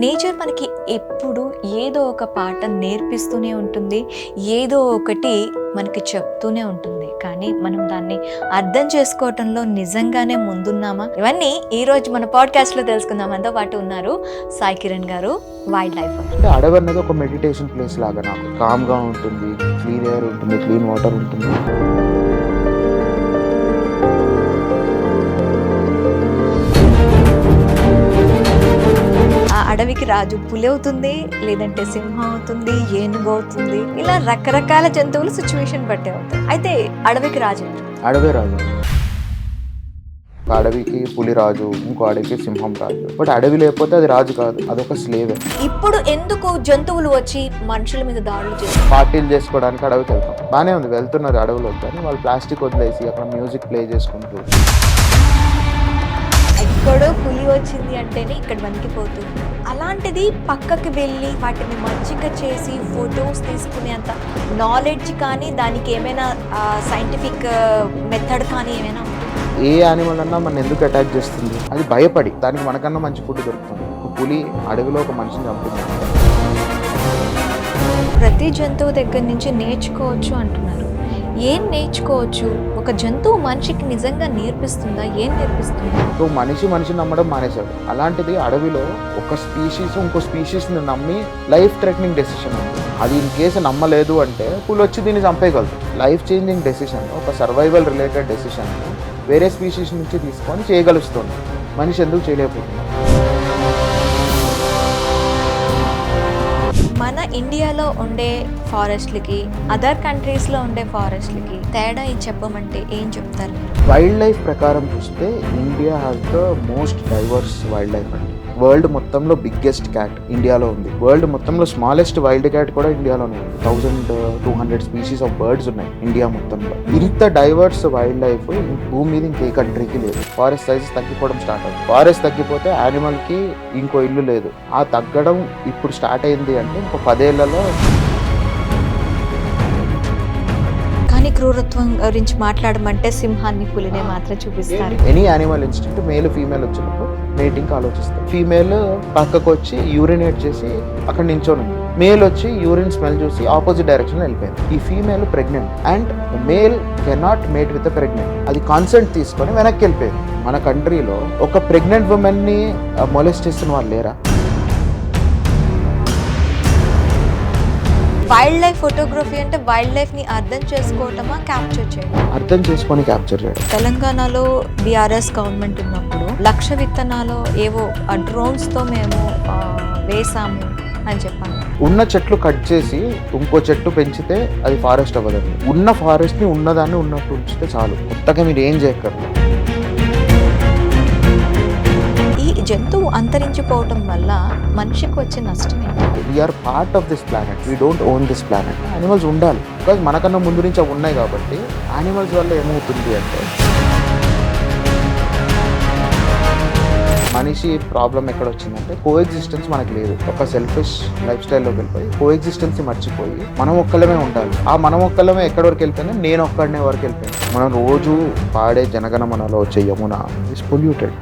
Nature మనకి ఎప్పుడు ఏదో ఒక పాట నేర్పిస్తూనే ఉంటుంది ఏదో ఒకటి మనకి చెప్తూనే ఉంటుంది. కానీ మనం దాన్ని అర్థం చేసుకోవటంలో నిజంగానే ముందున్నామా? ఇవన్నీ ఈ రోజు మన పాడ్కాస్ట్లో తెలుసుకుందాం. మనతో పాటు ఉన్నారు సాయి కిరణ్ గారు వైల్డ్ లైఫ్ అంటే అడవి అనేది ఒక మెడిటేషన్ ప్లేస్ లాగా నాకు. కామ్గా ఉంటుంది క్లీన్ ఎయిర్ ఉంటుంది క్లీన్ వాటర్ ఉంటుంది. అడవికి రాజు పులి అవుతుంది లేదంటే సింహం అవుతుంది ఏనుగు అవుతుంది. ఇలా రకరకాల జంతువులు సిచ్యువేషన్ బట్టే అవుతాయి అయితే అడవికి రాజు? అడవే రాజు. అడవికి పులి రాజు ఇంకో అడవికి సింహం రాజు. బట్ అడవి లేకపోతే అది రాజు కాదు అదొక స్లేవే ఇప్పుడు ఎందుకు జంతువులు వచ్చి మనుషుల మీద దాడులు చేస్తారు పార్టీలు చేసుకోవడానికి అడవికి వెళ్తాం. బాగానే ఉంది వెళ్తున్నారు అడవిలో కానీ వాళ్ళు ప్లాస్టిక్ వదిలేసి అక్కడ మ్యూజిక్ ప్లే చేసుకుంటూ. వచ్చింది అంటేనే ఇక్కడ వణికిపోతుంది. అలాంటిది పక్కకి వెళ్ళి వాటిని మంచిగా చేసి ఫొటోస్ తీసుకునేంత నాలెడ్జ్ కానీ దానికి ఏమైనా సైంటిఫిక్ మెథడ్ కానీ ఏమైనా? ఏ యానిమల్ అన్నా మన ఎందుకు అటాక్ చేస్తుంది? అది భయపడి. దానికి మనకన్నా మంచి ఫుడ్ దొరుకుతుంది. పులి అడవిలో ఒక మనిషిని చంపుతుంది. ప్రతి జంతువు దగ్గర నుంచి నేర్చుకోవచ్చు అంటున్నారు. ఏం నేర్చుకోవచ్చు? ఒక జంతువు మనిషికి నిజంగా నేర్పిస్తుందా? ఏం నేర్పిస్తుందా? సో మనిషి మనిషి నమ్మడం మానేశాడు. అలాంటిది అడవిలో ఒక స్పీషీస్ ఇంకో స్పీషీస్ని నమ్మి లైఫ్ థ్రెటనింగ్ డెసిషన్ అది ఇన్ కేసు నమ్మలేదు అంటే పులి వచ్చి దీన్ని చంపేయగలదు. లైఫ్ చేంజింగ్ డెసిషన్ ఒక సర్వైవల్ రిలేటెడ్ డెసిషన్ వేరే స్పీషీస్ నుంచి తీసుకొని చేయగలుస్తుంది. మనిషి ఎందుకు చేయలేకపోతున్నాడు? ఇండియాలో ఉండే ఫారెస్ట్లకి అదర్ కంట్రీస్లో ఉండే ఫారెస్ట్లకి తేడా ఇది చెప్పమంటే ఏం చెప్తారు? వైల్డ్ లైఫ్ ప్రకారం చూస్తే India has the most diverse wild life అండి వరల్డ్ మొత్తంలో బిగ్గెస్ట్ క్యాట్ ఇండియాలో ఉంది. వరల్డ్ మొత్తంలో స్మాలెస్ట్ వైల్డ్ క్యాట్ కూడా ఇండియాలోనే ఉంది. Thousand two hundred species of birds ఉన్నాయి ఇండియా మొత్తంలో. ఇంత డైవర్స్ వైల్డ్ లైఫ్ భూమి మీద ఇంకే కంట్రీకి లేదు. ఫారెస్ట్ సైజెస్ తగ్గిపోవడం స్టార్ట్ అవుతుంది ఫారెస్ట్ తగ్గిపోతే యానిమల్కి ఇంకో ఇల్లు లేదు. ఆ తగ్గడం ఇప్పుడు స్టార్ట్ అయింది అంటే ఇంకో పదేళ్ళలో కానీ క్రూరత్వం గురించి మాట్లాడమంటే సింహాన్ని పులినే మాత్రం చూపిస్తారు. Any animal instinct male female వచ్చినప్పుడు మేటింగ్ ఆలోచిస్తాం. ఫీమేల్ పక్కకు వచ్చి యూరినేట్ చేసి అక్కడ నించొని మేల్ వచ్చి యూరిన్ స్మెల్ చూసి ఆపోజిట్ డైరెక్షన్ వెళ్ళిపోయింది. ఈ female pregnant and male cannot mate with pregnant. అది కాన్సెంట్ తీసుకొని వెనక్కి వెళ్ళిపోయింది. మన కంట్రీలో ఒక ప్రెగ్నెంట్ ఉమెన్ని మొలెస్ట్ చేస్తున్న వాళ్ళు లేరా? వైల్డ్ లైఫ్ ఫోటోగ్రఫీ అంటే వైల్డ్ లైఫ్ని అర్థం చేసుకోవటమా క్యాప్చర్ చేయడం అర్థం చేసుకొని క్యాప్చర్ చేయడం తెలంగాణలో బీఆర్ఎస్ గవర్నమెంట్ ఉన్నప్పుడు లక్ష విత్తనాలు ఏవో డ్రోన్స్తో మేము ఆ, వేసాము అని చెప్పాను. ఉన్న చెట్లు కట్ చేసి ఇంకో చెట్టు పెంచితే అది ఫారెస్ట్ అవ్వదండి. ఉన్న ఫారెస్ట్ని ఉన్నదాన్ని ఉన్నట్టు ఉంచితే చాలు. కొత్తగా మీరు ఏం చేయక్కర్లేదు. ఈ జంతువు అంతరించిపోవటం వల్ల మనిషికి వచ్చే నష్టం ఏంటి? We are part of this planet we don't own this planet animals ఉండాలి. బికాజ్ మనకన్నా ముందు నుంచి అవి ఉన్నాయి కాబట్టి యానిమల్స్ వల్ల ఏమవుతుంది అంటే మనిషి ప్రాబ్లం ఎక్కడ వచ్చిందంటే కో ఎగ్జిస్టెన్స్ మనకి లేదు. ఒక సెల్ఫిష్ లైఫ్ స్టైల్లోకి వెళ్ళిపోయి కో ఎగ్జిస్టెన్స్ మర్చిపోయి మనం ఒక్కలమే ఉండాలి. ఆ మనం ఒక్కలమే ఎక్కడి వరకు వెళ్ళిపోయినా నేను ఒక్కడనే వరకు వెళ్తాను మనం రోజు పాడే జనగణమనలో వచ్చే యమున ఇస్ పొల్యూటెడ్